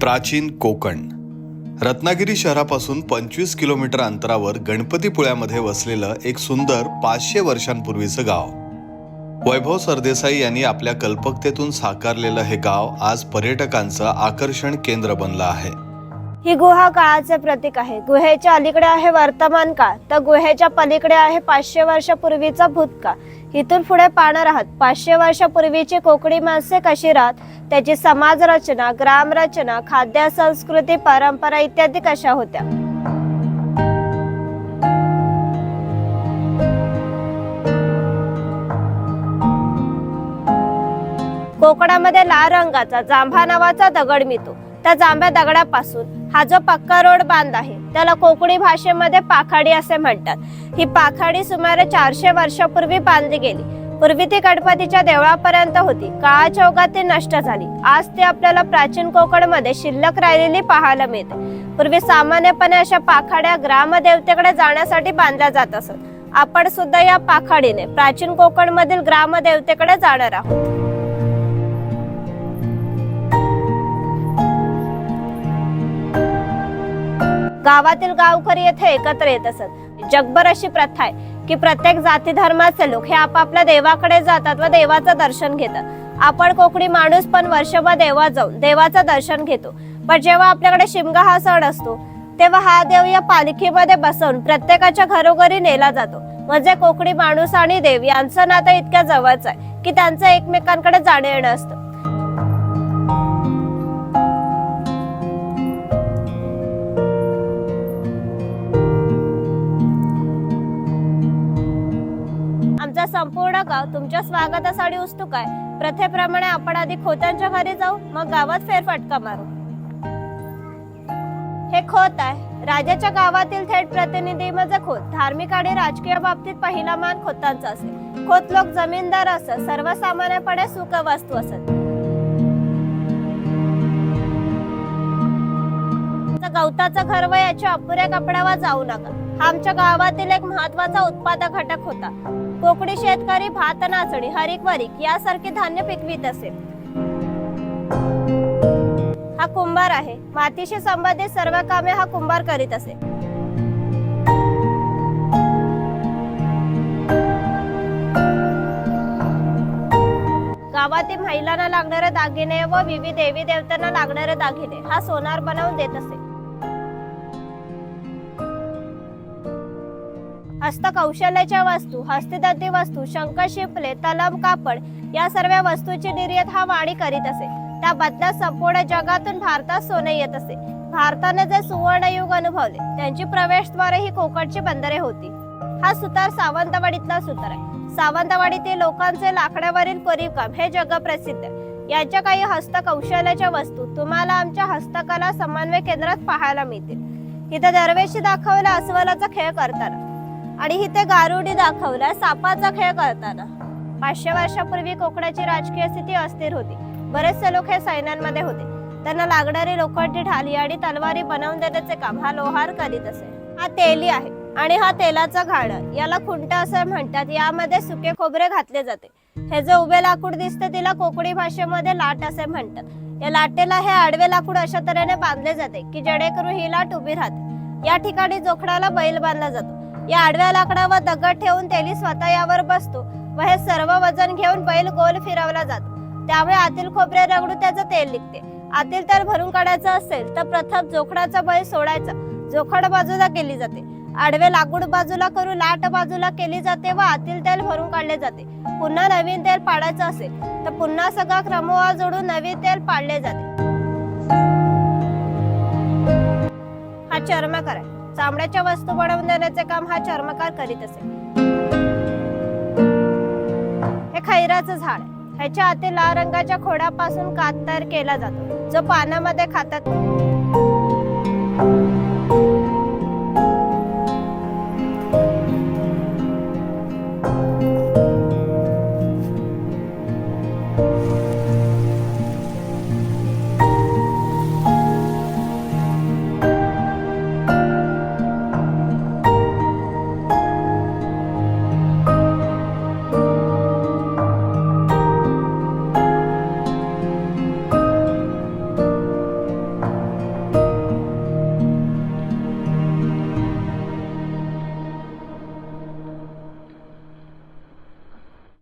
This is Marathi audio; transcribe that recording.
प्राचीन कोकण. रत्नागिरी शहरापासून पंचवीस किलोमीटर अंतरावर गणपतीपुळ्यामध्ये वसलेलं एक सुंदर पाचशे वर्षांपूर्वीचं गाव. वैभव सरदेसाई यांनी आपल्या कल्पकतेतून साकारलेलं हे गाव आज पर्यटकांचं आकर्षण केंद्र बनलं आहे. ही गुहा काळाचे प्रतीक आहे. गुहेच्या अलीकडे आहे वर्तमान काळ. तर गुहेच्या पलीकडे आहे पाचशे वर्षापूर्वीचा भूतकाळ. इथून पुढे पाहणार आहात पाचशे वर्षापूर्वीची कोकणी माणसे कशी राहत? त्याची समाज रचना ग्राम रचना खाद्य संस्कृती परंपरा इत्यादी कशा होत्या? कोकणामध्ये लाल रंगाचा जांभा नावाचा दगड मिळतो. त्या जांभ्या दगडापासून हा जो पक्का रोड बांध आहे त्याला कोकणी भाषेमध्ये पाखाडी असे म्हणतात. ही पाखाडी सुमारे चारशे वर्षापूर्वी बांधली गेली. पूर्वी ती गणपतीच्या देवळापर्यंत होती. काळाच्या ओघात ती नष्ट झाली. आज ती आपल्याला प्राचीन कोकणमध्ये शिल्लक राहिलेली पाहायला मिळते. पूर्वी सामान्यपणे अशा पाखाड्या ग्रामदेवतेकडे जाण्यासाठी बांधल्या जात असत. आपण सुद्धा या पाखाडीने प्राचीन कोकणमधील ग्रामदेवतेकडे जाणार आहोत. गावातील गावकरी येथे एकत्र येत असत. जगभर अशी प्रथा आहे. की प्रत्येक जाती धर्माचे लोक हे आपापल्या देवाकडे जातात व देवाचं दर्शन घेतात. आपण कोकणी माणूस पण वर्षभर देवा जाऊन देवाचं दर्शन घेतो. पण जेव्हा आपल्याकडे शिमगा हा सण असतो तेव्हा हा देव या पालखीमध्ये बसवून प्रत्येकाच्या घरोघरी नेला जातो. म्हणजे कोकणी माणूस आणि देव यांचं नातं इतक्या जवळच आहे की त्यांचं एकमेकांकडे जाणं येणं असतं. का? तुमच्या स्वागतासाठी उत्सुक आहे प्रथेप्रमाणे आपण आधी खोतांच्या घरी जाऊ मग गावात फेरफटका मारू. हे खोत आहे. राजाच्या गावातील थेट प्रतिनिधी म्हणजे खोत. धार्मिक आणि राजकीय बाबतीत पहिला मान खोतांचा असेल. खोत लोक जमीनदार असत. सर्वसामान्यपणे सुख वस्तू असत. गवताचं घर व याच्या अपुऱ्या कपड्यावर जाऊ नका. हा आमच्या गावातील एक महत्त्वाचा उत्पादक घटक होता. कोकणी शेतकरी भात नाचणी हरिक वरिक यासारखे धान्य पिकवीत असे. हा कुंभार आहे. मातीशी संबंधित सर्व कामे हा कुंभार करीत असे. गावातील महिलांना लागणारे दागिने व विविध देवी देवतांना लागणारे दागिने हा सोनार बनवून देत असे. हस्तकौशल्याच्या वस्तू हस्तदंती वस्तू शंख शिंपले तलम कापड या सर्व वस्तूची निर्यात हा वाणी करीत असे. त्या बदल्यात संपूर्ण जगातून भारतात सोने येत असे. भारताने जे सुवर्ण युग अनुभवले त्यांची प्रवेशद्वारे ही कोकणची बंदरे होती. हा सुतार सावंतवाडीतला सुतार आहे. सावंतवाडीतील लोकांचे लाकडावरील कोरीव काम हे जगप्रसिद्ध आहे. यांच्या काही हस्तकौशल्याच्या वस्तू तुम्हाला आमच्या हस्तकला समन्वय केंद्रात पाहायला मिळतील. इथे दरवेशी दाखवला अस्वलाचा खेळ करताना. आणि इथे गारुडी दाखवला सापाचा खेळ करताना. पाचशे वर्षापूर्वी कोकणाची राजकीय स्थिती अस्थिर होती. बरेचसे लोक हे सैन्यांमध्ये होते. त्यांना लागणारी लोखंडी ढाली आणि तलवारी बनवून देण्याचे काम हा लोहार करीत असे. हा तेली आहे आणि हा तेलाचा घाड याला खुंट असे म्हणतात. यामध्ये सुके खोबरे घातले जाते. हे जे उभे लाकूड दिसते तिला कोकणी भाषेमध्ये लाट असे म्हणतात. या लाटेला हे आडवे लाकूड अशा तऱ्हेने बांधले जाते की जेणेकरून ही लाट उभी राहते. या ठिकाणी जोखडाला बैल बांधला जातो. या आडव्या लाकडावर दगड ठेवून तेली स्वतः यावर बसतो व हे सर्व वजन घेऊन बैल गोल फिरवला जातो. त्यामुळे आतील खोबरे रगडून त्याचं तेल निघते. आतील तेल भरून काढायचं असेल तर प्रथम जोखडाचा बैल सोडायचा. जोखड बाजूला केली जाते. आडवे लाकूड बाजूला करून लाट बाजूला केली जाते व आतील तेल भरून काढले जाते. पुन्हा नवीन तेल पाडायचं असेल तर पुन्हा सगळा क्रमवार जोडून नवीन तेल पाडले जाते. हा चर्मा करायचा चामड्याच्या वस्तू बनवून देण्याचे काम हा चर्मकार करीत असे. हे खैराचं झाड. ह्याच्या आतील लाल रंगाच्या खोडापासून कात तयार केला जातो. जो पानामध्ये खातात.